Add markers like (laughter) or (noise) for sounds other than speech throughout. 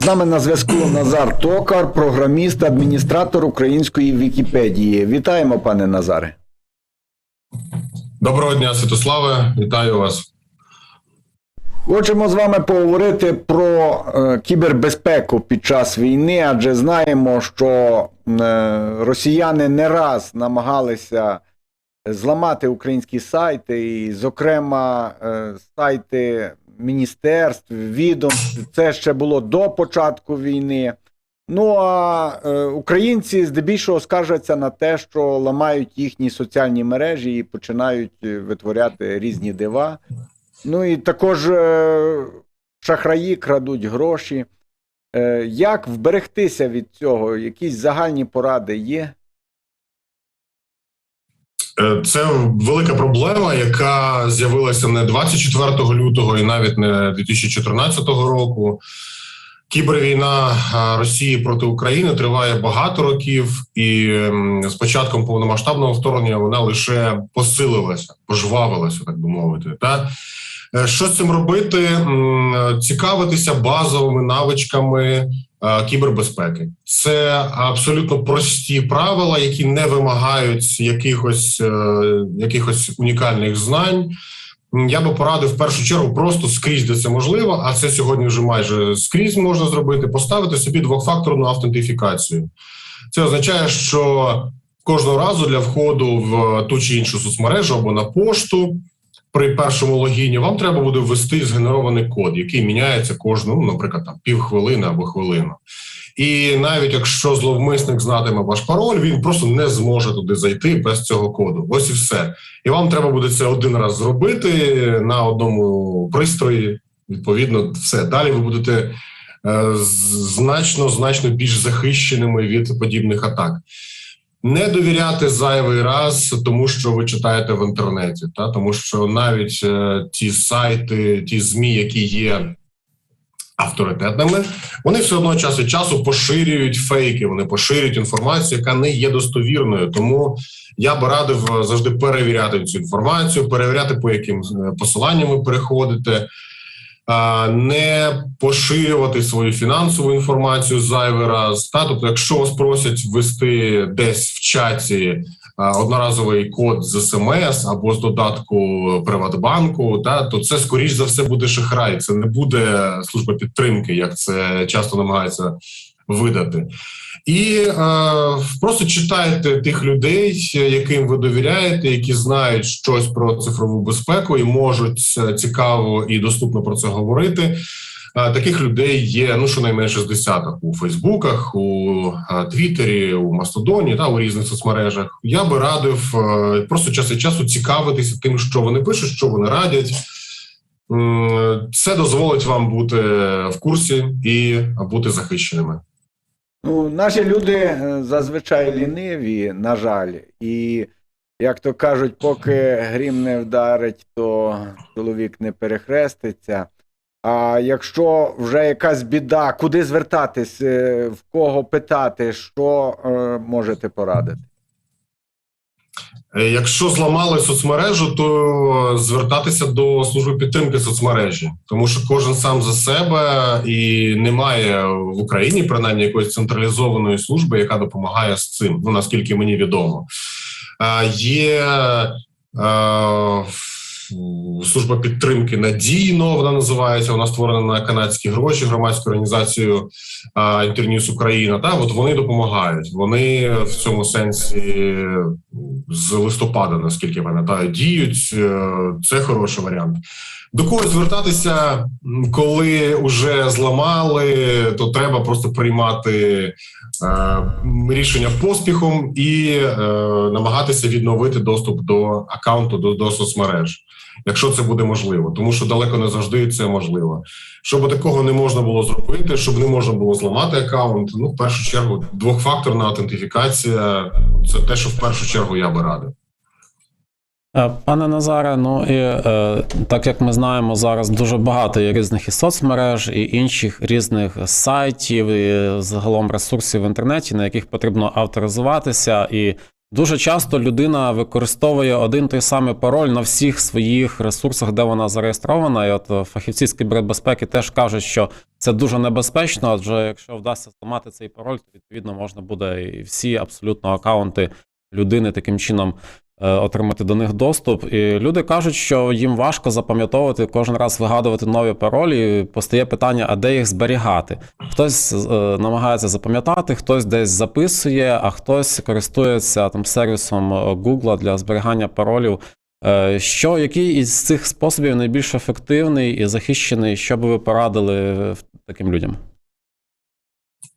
З нами на зв'язку Назар Токар, програміст, адміністратор української Вікіпедії. Вітаємо, пане Назаре. Доброго дня, Святославе. Вітаю вас. Хочемо з вами поговорити про е, кібербезпеку під час війни, адже знаємо, що е, росіяни не раз намагалися зламати українські сайти, і, зокрема, е, сайти міністерств, відомств. Це ще було до початку війни. Ну а е, українці здебільшого скаржаться на те, що ламають їхні соціальні мережі і починають е, витворяти різні дива. Ну і також е, шахраї крадуть гроші. Е, як вберегтися від цього? Якісь загальні поради є? Е, Це велика проблема, яка з'явилася не 24 лютого і навіть не 2014 року. Кібервійна Росії проти України триває багато років, і м, з початком повномасштабного вторгнення вона лише посилилася, пожвавилася, так би мовити. Та Е, що з цим робити? Цікавитися базовими навичками е, кібербезпеки. Це абсолютно прості правила, які не вимагають якихось, е, якихось унікальних знань. Я би порадив в першу чергу просто скрізь, де це можливо, а це сьогодні вже майже скрізь можна зробити, поставити собі двохфакторну автентифікацію. Це означає, що кожного разу для входу в ту чи іншу соцмережу або на пошту при першому логіні вам треба буде ввести згенерований код, який міняється кожну, ну, наприклад, там півхвилини або хвилину. І навіть якщо зловмисник знатиме ваш пароль, він просто не зможе туди зайти без цього коду. Ось і все. І вам треба буде це один раз зробити на одному пристрої. Відповідно, все. Далі ви будете е, значно значно більш захищеними від подібних атак. Не довіряти зайвий раз, тому що ви читаєте в інтернеті, та тому що навіть е, ті сайти, ті змі, які є авторитетними, вони все одно час від часу поширюють фейки. Вони поширюють інформацію, яка не є достовірною. Тому я би радив е, завжди перевіряти цю інформацію, перевіряти по яким е, посиланням ви переходите. Не поширювати свою фінансову інформацію зайвий раз. Та тобто, якщо вас просять ввести десь в чаті одноразовий код з смс або з додатку Приватбанку, та то це скоріш за все буде шахрай. Це не буде служба підтримки, як це часто намагаються видати. І е, просто читайте тих людей, яким ви довіряєте, які знають щось про цифрову безпеку і можуть е, цікаво і доступно про це говорити. Е, Таких людей є ну щонайменше з десяток у Фейсбуках, у е, Твіттері, у Мастодоні та у різних соцмережах. Я би радив просто час від часу цікавитися тим, що вони пишуть, що вони радять. Це дозволить вам бути в курсі і бути захищеними. Ну, наші люди е, зазвичай ліниві, на жаль, і як то кажуть, поки грім не вдарить, то чоловік не перехреститься. А якщо вже якась біда, куди звертатись, е, в кого питати, що е, можете порадити? Е, Якщо зламали соцмережу, то звертатися до служби підтримки соцмережі, тому що кожен сам за себе і немає в Україні принаймні якоїсь централізованої служби, яка допомагає з цим. Ну наскільки мені відомо, Е, є е, служба підтримки надійно. Вона називається. Вона створена на канадські гроші громадською організацією Інтерньюз Україна. Та от вони допомагають. Вони в цьому сенсі з листопада, наскільки пам'ятаю, діють. Е, Це хороший варіант. До кого звертатися, коли вже зламали, то треба просто приймати е, рішення поспіхом і е, намагатися відновити доступ до аккаунту до, до соцмереж, якщо це буде можливо, тому що далеко не завжди це можливо. Щоб такого не можна було зробити, щоб не можна було зламати аккаунт. Ну, в першу чергу, двохфакторна аутентифікація це те, що в першу чергу я би радив. Е, Пане Назаре, ну і е, так як ми знаємо, зараз дуже багато є різних і соцмереж, і інших різних сайтів, і загалом ресурсів в інтернеті, на яких потрібно авторизуватися і Дуже часто людина використовує один той самий пароль на всіх своїх ресурсах, де вона зареєстрована. І от е, фахівці з кібербезпеки теж кажуть, що це дуже небезпечно, адже якщо вдасться зламати цей пароль, то відповідно можна буде і всі абсолютно акаунти людини таким чином отримати до них доступ. І люди кажуть, що їм важко запам'ятовувати кожен раз вигадувати нові паролі. І постає питання, а де їх зберігати? Хтось е, намагається запам'ятати, хтось десь записує, а хтось користується там сервісом е, Google для зберігання паролів. Е, Що, який із цих способів найбільш ефективний і захищений, що би ви порадили е, таким людям?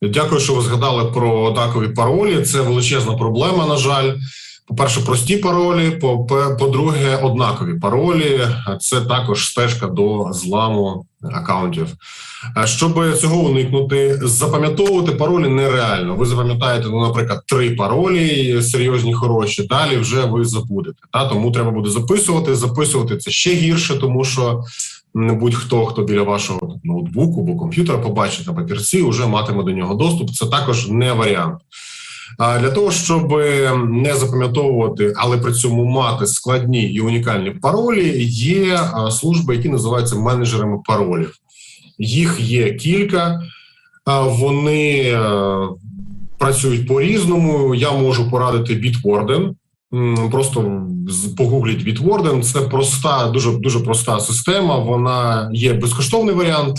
Дякую, що ви згадали про однакові паролі. Це величезна проблема. На жаль, по-перше, прості паролі. по- По-друге, однакові паролі. Це також стежка до зламу акаунтів. Щоб цього уникнути, запам'ятовувати паролі нереально. Ви запам'ятаєте, ну, наприклад, три паролі серйозні, хороші. Далі вже ви забудете. Та тому треба буде записувати. Записувати це ще гірше, тому що м, будь-хто, хто біля вашого ноутбуку або комп'ютера побачить на папірці, вже матиме до нього доступ. Це також не варіант. Для того, щоб не запам'ятовувати, але при цьому мати складні і унікальні паролі, є служби, які називаються менеджерами паролів. Їх є кілька, вони е, працюють по-різному. Я можу порадити Bitwarden. Просто погугліть Bitwarden. Це проста, дуже дуже проста система. Вона є безкоштовний варіант.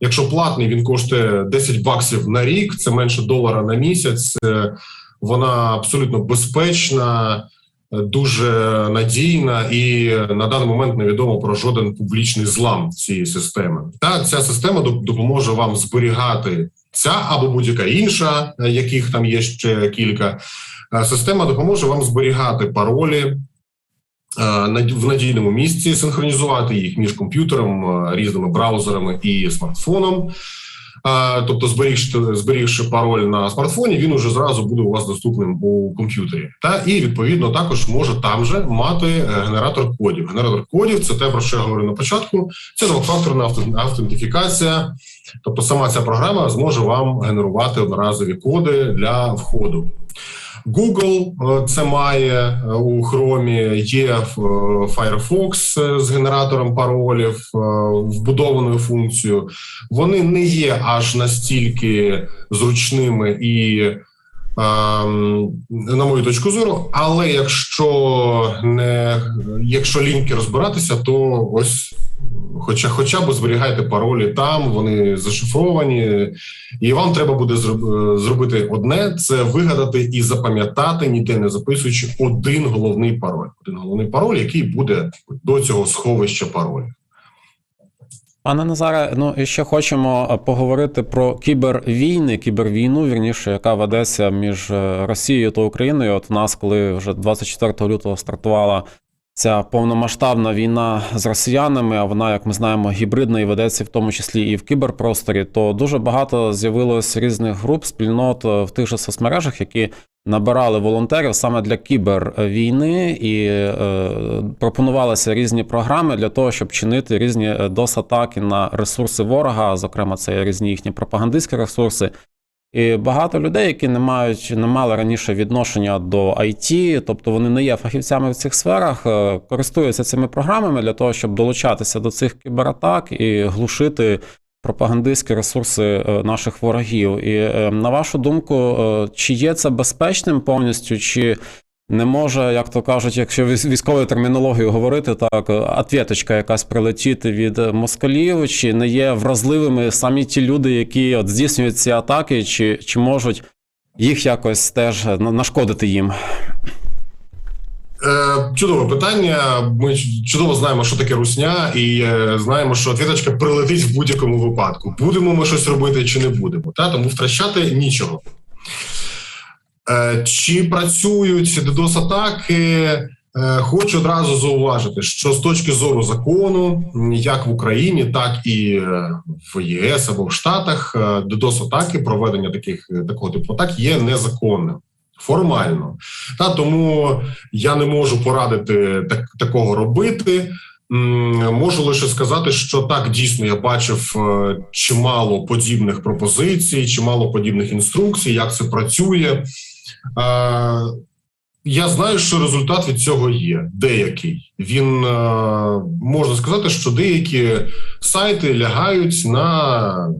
Якщо платний, він коштує 10 баксів на рік, це менше долара на місяць. Е, Вона абсолютно безпечна, дуже надійна, і на даний момент невідомо про жоден публічний злам цієї системи. Та ця система доп- допоможе вам зберігати ця або будь-яка інша, е, яких там є ще кілька. Е, Система допоможе вам зберігати паролі е, в надійному місці, синхронізувати їх між комп'ютером, е, різними браузерами і смартфоном. Тобто, зберігши, зберігши пароль на смартфоні, він уже зразу буде у вас доступним у комп'ютері. Та і відповідно також може там же мати генератор кодів. Генератор кодів це те, про що я говорив на початку. Це двохфакторна автентифікація. Тобто, сама ця програма зможе вам генерувати одноразові коди для входу. Google е, це має е, у Chrome, є е, Firefox з генератором паролів, вбудованою функцією. Вони не є аж настільки зручними і, на мою точку зору, але якщо не якщо ліньки розбиратися, то ось. Хоча, хоча б зберігайте паролі там, вони зашифровані, і вам треба буде зробити одне: це вигадати і запам'ятати, ніде не записуючи один головний пароль. Один головний пароль, який буде до цього сховища паролів. Пане Назаре, ну і ще хочемо е, поговорити про кібервійни, кібервійну, вірніше, яка ведеться між е, Росією та Україною. От у нас, коли вже 24 лютого стартувала ця повномасштабна війна з росіянами, а вона, як ми знаємо, гібридна і ведеться в тому числі і в кіберпросторі, то дуже багато з'явилось різних груп, спільнот е, в тих же соцмережах, які набирали волонтерів саме для кібервійни і е, пропонувалися різні програми для того, щоб чинити різні е, DOS-атаки на ресурси ворога, зокрема, це різні їхні пропагандистські ресурси. І багато людей, які не мають не мали раніше відношення до IT, тобто вони не є фахівцями в цих сферах, е, користуються цими програмами для того, щоб долучатися до цих кібератак і глушити пропагандистські ресурси е, наших ворогів. І е, на вашу думку, чи є це безпечним повністю, чи не може, як то кажуть, якщо військ- військовою термінологією говорити, так отвіточка якась прилетіти від е, москалів, чи не є вразливими самі ті люди, які от здійснюють ці атаки, чи, чи можуть їх якось теж нашкодити їм? Е, чудове питання. Ми чудово знаємо, що таке русня, і е, знаємо, що отвіточка прилетить в будь-якому випадку. Будемо ми щось робити чи не будемо. Та тому втрачати нічого. Е, чи працюють DDoS-атаки? Е, Хочу одразу зауважити, що з точки зору закону, як в Україні, так і е, в ЄС або в Штатах, е, DDoS-атаки, проведення таких такого типу атак є незаконним формально. Та тому я не можу порадити так, такого робити. Можу лише сказати, що так дійсно я бачив чимало подібних пропозицій, чимало подібних інструкцій, як це працює. Е, я знаю, що результат від цього є деякий. Він е, можна сказати, що деякі сайти лягають на.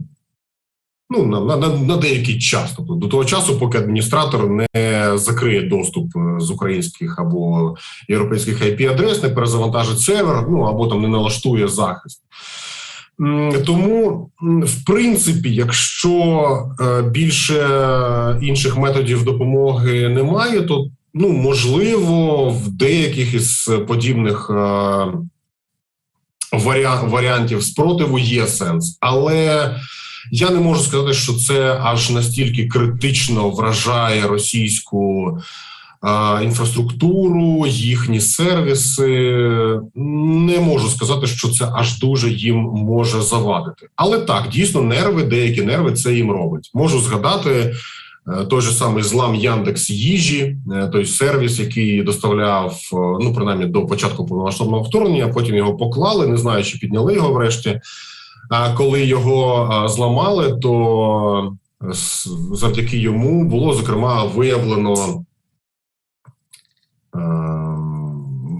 Ну, на, на, на, деякий час, тобто до того часу, поки адміністратор не закриє доступ е, з українських або європейських IP-адрес, не перезавантажить сервер, ну або там не налаштує захист. Тому, в принципі, якщо е, більше інших методів допомоги немає, то ну можливо в деяких із подібних е, варіантів спротиву є сенс, але я не можу сказати, що це аж настільки критично вражає російську інфраструктуру, їхні сервіси. Не можу сказати, що це аж дуже їм може завадити. Але так, дійсно, нерви, деякі нерви це їм робить. Можу згадати. е, Той же самий злам Яндекс їжі, е, той сервіс, який доставляв е, ну принаймні до початку повномасштабного вторгнення. Потім його поклали. Не знаю, чи підняли його врешті. А коли його зламали, то завдяки йому було зокрема виявлено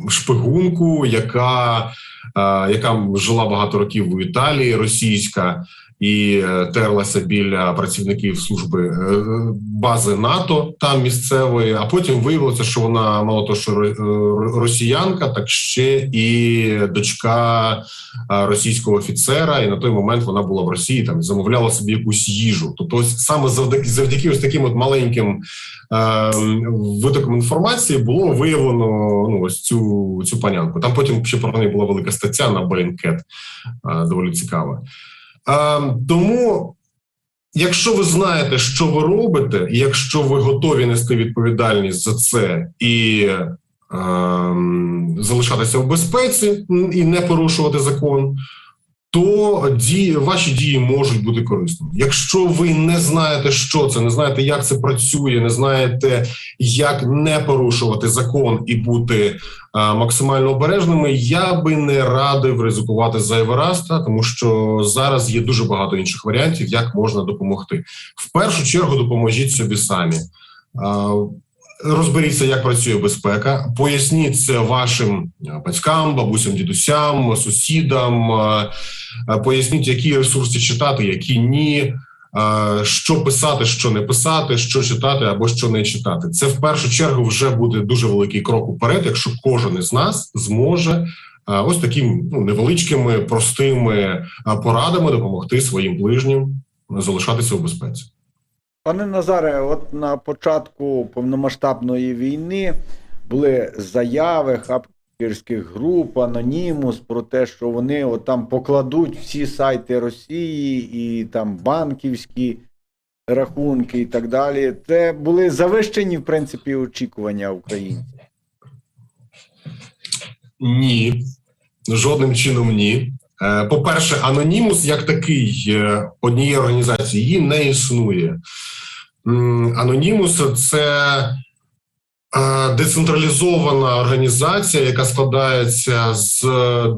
шпигунку, яка, е, яка жила багато років в Італії, російська, і е, терлася біля працівників служби е, бази НАТО там місцевої. А потім виявилося, що вона мало того, що е, росіянка, так ще і дочка російського офіцера. І на той момент вона була в Росії, там замовляла собі якусь їжу. Тобто, ось саме завдяки завдяки ось таким от маленьким е, витоком інформації було виявлено ну ось цю цю панянку. Там потім ще про неї була велика стаття на Bellingcat, е, доволі цікава. Е, тому, якщо ви знаєте, що ви робите, якщо ви готові нести відповідальність за це і ем, залишатися в безпеці і не порушувати закон, то дії, ваші дії можуть бути корисними. Якщо ви не знаєте, що це, не знаєте, як це працює, не знаєте, як не порушувати закон і бути а, максимально обережними, я би не радив ризикувати зайвий раз, та, тому що зараз є дуже багато інших варіантів, як можна допомогти. В першу чергу допоможіть собі самі. Розберіться, як працює безпека, поясніть це вашим е, батькам, бабусям, дідусям, сусідам. е, е, Поясніть, які ресурси читати, які ні, що писати, що не писати, що читати або що не читати. Це в першу чергу вже буде дуже великий крок уперед, якщо кожен із нас зможе ось такими ну, невеличкими простими порадами допомогти своїм ближнім залишатися у безпеці. Пане Назаре, от на початку повномасштабної війни були заяви хакерських груп, Анонімус про те, що вони от там покладуть всі сайти Росії і там банківські рахунки і так далі. Це були завищені, в принципі, очікування українців. Ні, жодним чином ні. Е, По-перше, анонімус як такий е, однієї організації її не існує. Анонімус це е, децентралізована організація, яка складається з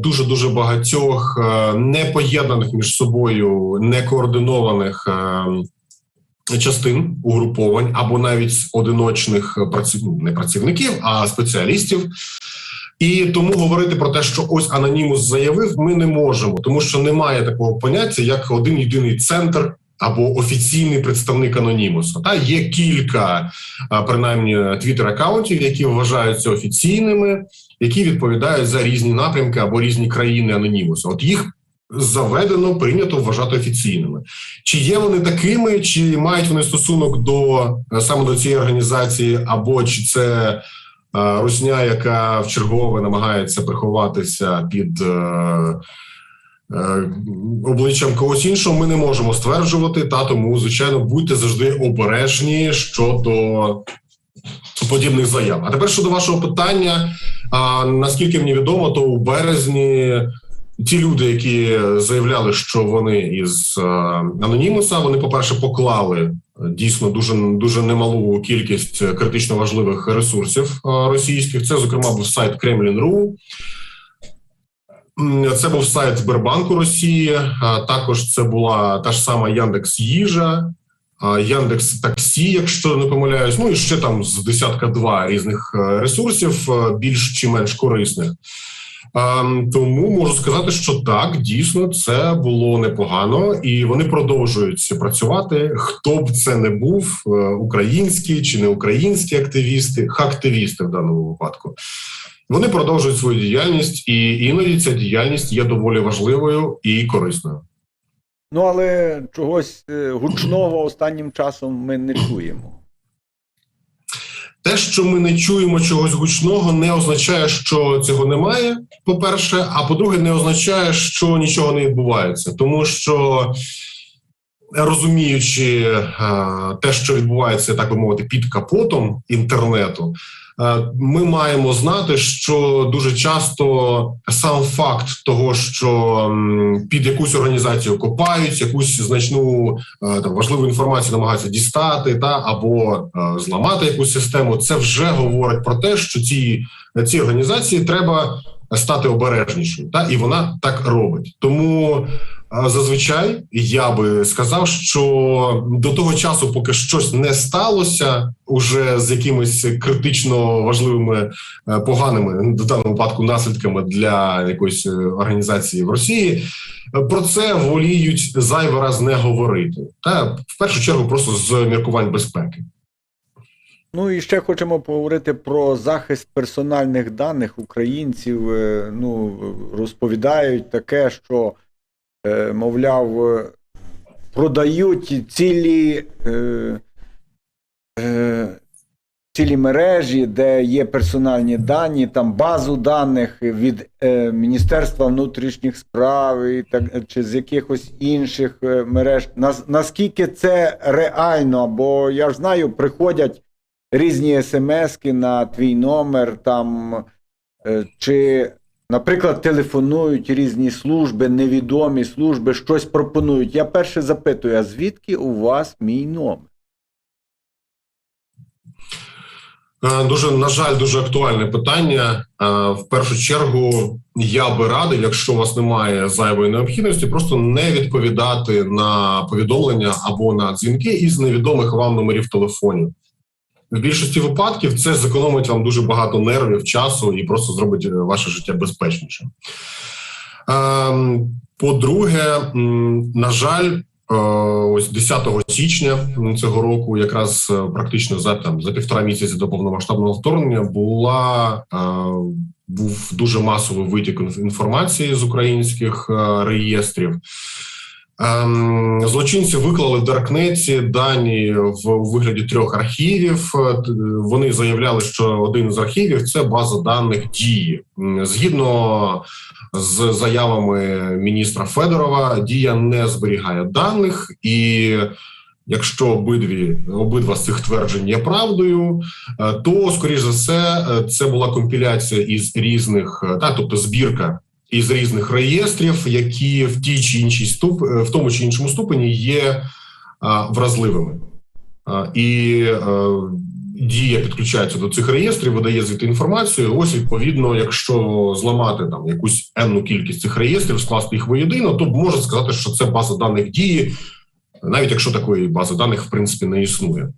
дуже дуже багатьох е, непоєднаних між собою некоординованих е, частин угруповань або навіть одиночних праців... ну, не працівників, а спеціалістів. І тому говорити про те, що ось анонімус заявив, ми не можемо, тому що немає такого поняття, як один єдиний центр або офіційний представник анонімуса. Та є кілька, принаймні, твіттер-аккаунтів, які вважаються офіційними, які відповідають за різні напрямки або різні країни анонімуса. От їх заведено прийнято вважати офіційними. Чи є вони такими, чи мають вони стосунок до е, саме до цієї організації, або чи це е, русня, яка в чергове намагається приховатися під е, обличчям когось іншого, ми не можемо стверджувати. Та тому, звичайно, будьте завжди обережні щодо подібних заяв. А тепер щодо вашого питання, а, наскільки мені відомо, то у березні. Ті люди, які заявляли, що вони із е, анонімуса, вони, по-перше, поклали е, дійсно дуже дуже немалу кількість е, критично важливих ресурсів е, російських. Це, зокрема, був сайт М, Це був сайт Сбербанку Росії. Також це була та ж сама Яндекс Їжа. Яндекс Таксі, якщо не помиляюсь, ну і ще там з десятка два різних е, ресурсів, е, більш чи менш корисних. Ем, Тому можу сказати, що так, дійсно, це було непогано, і вони продовжують працювати. Хто б це не був, е, українські чи не українські активісти, активісти в даному випадку. Вони продовжують свою діяльність, і іноді ця діяльність є доволі важливою і корисною. Ну, але чогось е, гучного останнім часом ми не чуємо. Те, що ми не чуємо чогось гучного, не означає, що цього немає. По-перше, а по-друге, не означає, що нічого не відбувається, тому що розуміючи е, те, що відбувається, так би мовити, під капотом інтернету, ми маємо знати, що дуже часто сам факт того, що під якусь організацію копають, якусь значну е, там важливу інформацію намагаються дістати, та або е, зламати якусь систему, це вже говорить про те, що ці, ці організації треба стати обережнішою, та і вона так робить. Тому е, зазвичай я би сказав, що до того часу, поки щось не сталося, уже з якимись критично важливими е, поганими в даному випадку наслідками для якоїсь е, організації в Росії. е, Про це воліють зайвий раз не говорити, та в першу чергу просто з міркувань безпеки. Ну і ще хочемо поговорити про захист персональних даних українців. Ну, розповідають таке, що, е, мовляв, е, продають цілі, е, е, цілі мережі, де є персональні дані, там базу даних від е, Міністерства внутрішніх справ і так, чи з якихось інших е, мереж. Нас, наскільки це реально? Бо я ж знаю, приходять різні смски на твій номер, там, е, чи, наприклад, телефонують різні служби, невідомі служби, щось пропонують. Я перше запитую, а звідки у вас мій номер? Е, Дуже на жаль, дуже актуальне питання. Е, В першу чергу я би радив, якщо у вас немає зайвої необхідності, просто не відповідати на повідомлення або на дзвінки із невідомих вам номерів телефонів. В більшості випадків це зекономить вам дуже багато нервів, часу і просто зробить е, ваше життя безпечнішим. Ем, По-друге, на жаль, е, ось 10 січня цього року, якраз е, практично за там за півтора місяці до повномасштабного вторгнення, була був дуже масовий витік інформації з українських реєстрів. Ем, Злочинці виклали в Даркнеті дані в вигляді трьох архівів. Е, Вони заявляли, що один з архівів це база даних дії. Згідно з заявами міністра Федорова, дія не зберігає даних, і якщо обидві обидва з цих тверджень є правдою, е, то скоріш за все е, це була компіляція із різних, та тобто збірка із різних реєстрів, які в тій чи іншій ступ, е, в тому чи іншому ступені є а, вразливими. А, і е, дія підключається до цих реєстрів, видає звідти інформацію. Ось відповідно, якщо зламати там якусь енну кількість цих реєстрів, скласти їх воєдино, то можна сказати, що це база даних дії, навіть якщо такої бази даних в принципі не існує.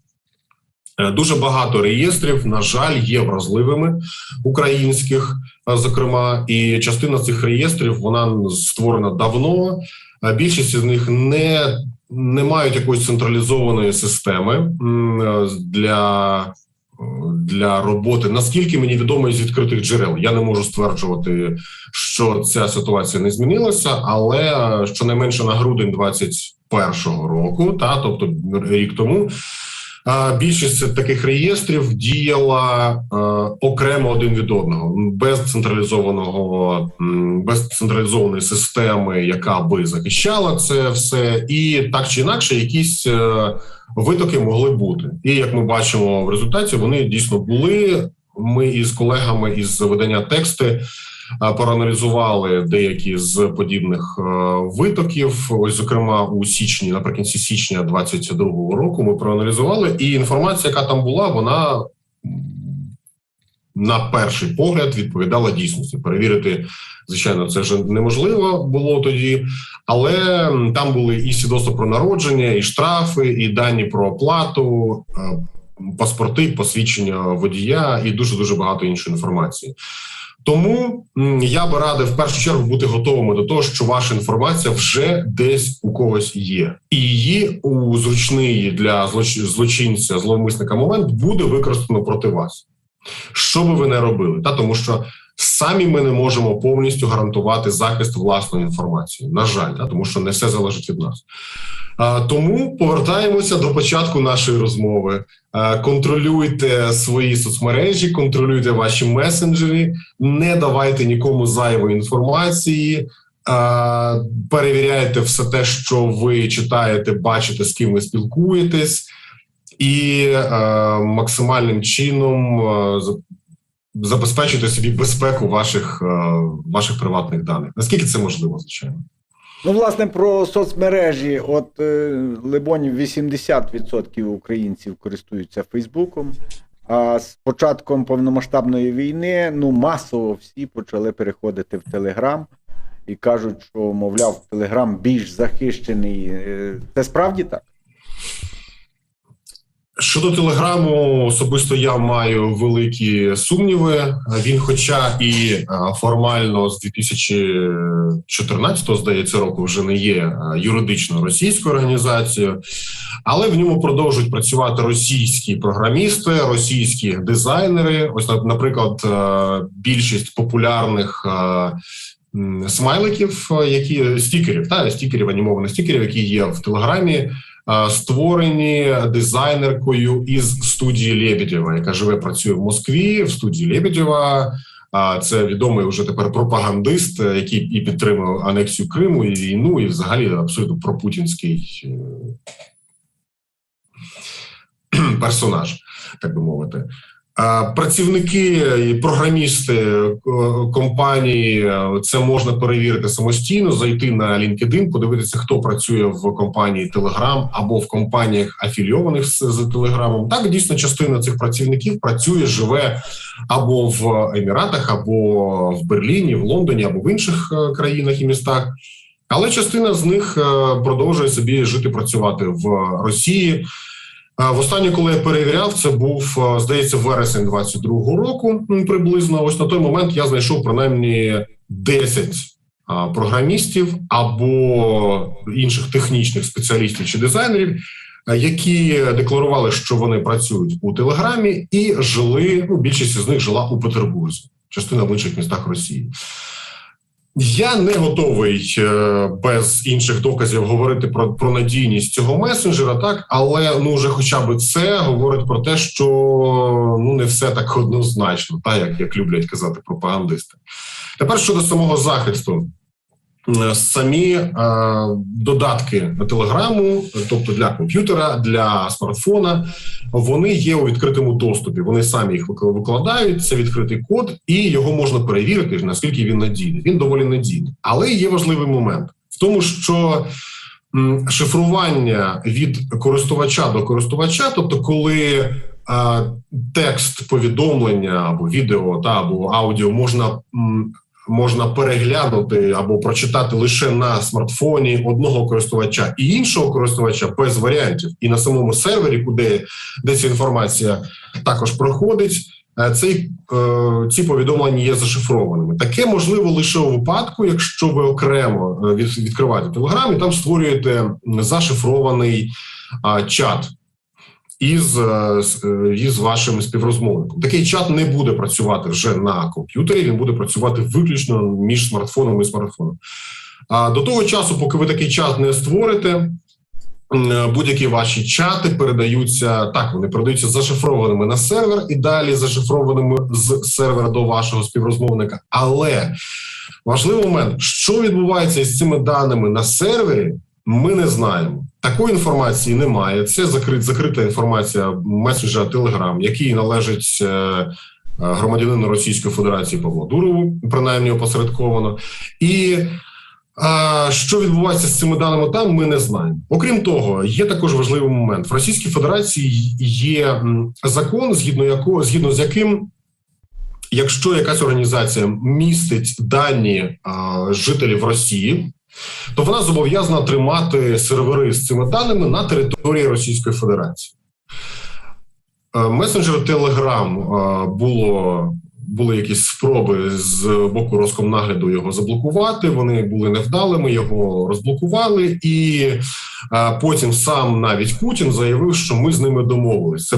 Е, Дуже багато реєстрів, на жаль, є вразливими українських, е, зокрема, і частина цих реєстрів вона створена давно. а Більшість з них не, не мають якоїсь централізованої системи е, для, е, для роботи. Наскільки мені відомо із відкритих джерел, я не можу стверджувати, що ця ситуація не змінилася, але е, щонайменше на грудень 21-го року, та тобто рік тому. Більшість таких реєстрів діяла е, окремо один від одного, без централізованого, без централізованої системи, яка би захищала це все, і так чи інакше, якісь е, витоки могли бути. І як ми бачимо в результаті, вони дійсно були. Ми із колегами із видання тексти проаналізували деякі з подібних е, витоків. Ось, зокрема, у січні, наприкінці січня 22-го року, ми проаналізували, і інформація, яка там була, вона на перший погляд відповідала дійсності. Перевірити, звичайно, це вже неможливо було тоді, але там були і свідоцтво про народження, і штрафи, і дані про оплату, е, паспорти, посвідчення водія і дуже дуже багато іншої інформації. Тому я би радив в першу чергу бути готовими до того, що ваша інформація вже десь у когось є, і її у зручний для злоч- злочинця, зловмисника момент буде використано проти вас. Що би ви не робили? Та тому що самі ми не можемо повністю гарантувати захист власної інформації. На жаль, та, тому що не все залежить від нас. А, тому повертаємося до початку нашої розмови. А, контролюйте свої соцмережі, контролюйте ваші месенджери, не давайте нікому зайвої інформації. а, Перевіряйте все те, що ви читаєте, бачите, з ким ви спілкуєтесь, і е, максимальним чином за- забезпечуйте собі безпеку ваших, е, ваших приватних даних. Наскільки це можливо, звичайно. Ну, власне, про соцмережі. От, е, либонь, 80% українців користуються Фейсбуком. А з початком повномасштабної війни ну, масово всі почали переходити в Телеграм і кажуть, що, мовляв, Телеграм більш захищений. Е, Це справді так? Щодо телеграму, особисто я маю великі сумніви. Він, хоча і е, формально з 2014, здається, року вже не є е, юридично російською організацією, але в ньому продовжують працювати російські програмісти, російські дизайнери. Ось, наприклад, е, більшість популярних. Смайликів, які стікерів, та стікерів, анімованих стікерів, які є в Телеграмі, створені дизайнеркою із студії Лебедєва, яка живе працює в Москві в студії Лебедєва. А це відомий вже тепер пропагандист, е, який і підтримує анексію Криму і війну, і взагалі абсолютно пропутінський е, (clears throat) персонаж, так би мовити. Працівники і програмісти е, компанії е, це можна перевірити самостійно, зайти на LinkedIn, подивитися, хто працює в компанії Telegram або в компаніях афілійованих з, Телеграмом. Так дійсно частина цих працівників працює, живе або в Еміратах, або в Берліні, в Лондоні, або в інших е, країнах і містах. Але частина з них продовжує собі жити, працювати в Росії. А Востаннє, коли я перевіряв, це був е, здається вересень 22-го року. м, Приблизно ось на той момент я знайшов принаймні 10 програмістів або інших технічних спеціалістів чи дизайнерів, е, які декларували, що вони працюють у Телеграмі, і жили. Ну, більшість з них жила у Петербурзі, частина в інших містах Росії. Я не готовий е, без інших доказів говорити про, про надійність цього месенджера, так але ну вже хоча б це говорить про те, що ну не все так однозначно, так як, як люблять казати пропагандисти. Тепер щодо самого захисту. Самі е, додатки на телеграму, тобто для комп'ютера, для смартфона, вони є у відкритому доступі. Вони самі їх викладають. Це відкритий код, і його можна перевірити, наскільки він надійний. Він доволі надійний. Але є важливий момент в тому, що шифрування від користувача до користувача, тобто, коли е, текст повідомлення або відео та або аудіо можна. Можна переглянути або прочитати лише на смартфоні одного користувача і іншого користувача без варіантів, і на самому сервері, куди де ця інформація також проходить. е, Цей е, ці повідомлення є зашифрованими. Таке можливо лише у випадку, якщо ви окремо е, відкриваєте Телеграм і там створюєте зашифрований чат із, е, е, із вашим співрозмовником. Такий чат не буде працювати вже на комп'ютері, він буде працювати виключно між смартфоном і смартфоном. А до того часу, поки ви такий чат не створите, е, будь-які ваші чати передаються так, вони передаються зашифрованими на сервер і далі зашифрованими з сервера до вашого співрозмовника. Але важливий момент, що відбувається із цими даними на сервері, ми не знаємо. Такої інформації немає. Це закрит, закрита інформація месенджера Telegram, який належить е, е, громадянину Російської Федерації Павлу Дурову, принаймні опосередковано. І а, що відбувається з цими даними там, ми не знаємо. Окрім того, є також важливий момент. В Російській Федерації є закон, згідно якого згідно з яким якщо якась організація містить дані а, жителів Росії, то вона зобов'язана тримати сервери з цими даними на території Російської Федерації. Е, Месенджер е, було. Були якісь спроби з боку Роскомнагляду його заблокувати. Вони були невдалими, його розблокували, і е, потім сам навіть Путін заявив, що ми з ними домовились. Це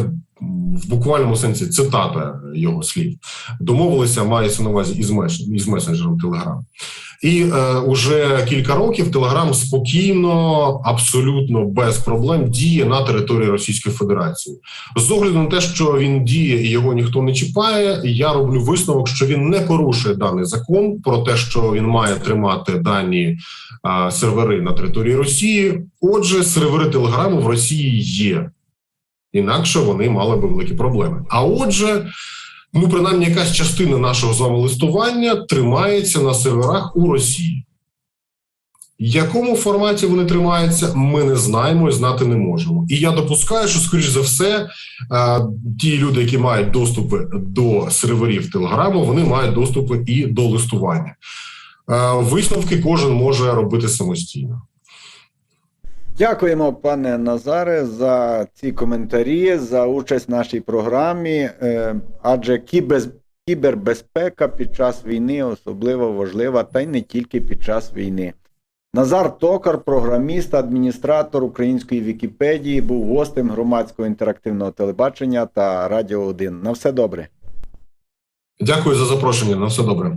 в буквальному сенсі цитата його слів. Домовилися, мається на увазі із, месенджером Telegram. І е, уже кілька років Телеграм спокійно, абсолютно без проблем діє на території Російської Федерації. З огляду на те, що він діє і його ніхто не чіпає, я роблю висновок, що він не порушує даний закон про те, що він має тримати дані а, сервери на території Росії. Отже, сервери Телеграму в Росії є. Інакше вони мали би великі проблеми. А отже, ну принаймні якась частина нашого з вами листування тримається на серверах у Росії. В якому форматі вони тримаються, ми не знаємо і знати не можемо. І я допускаю, що, скоріш за все, е, ті люди, які мають доступи до серверів Телеграму, вони мають доступи і до листування. Е, Висновки кожен може робити самостійно. Дякуємо, пане Назаре, за ці коментарі, за участь в нашій програмі. Е, адже кібербезпека під час війни особливо важлива, та й не тільки під час війни. Назар Токар, програміст, адміністратор української Вікіпедії, був гостем громадського інтерактивного телебачення та Радіо 1. На все добре. Дякую за запрошення. На все добре.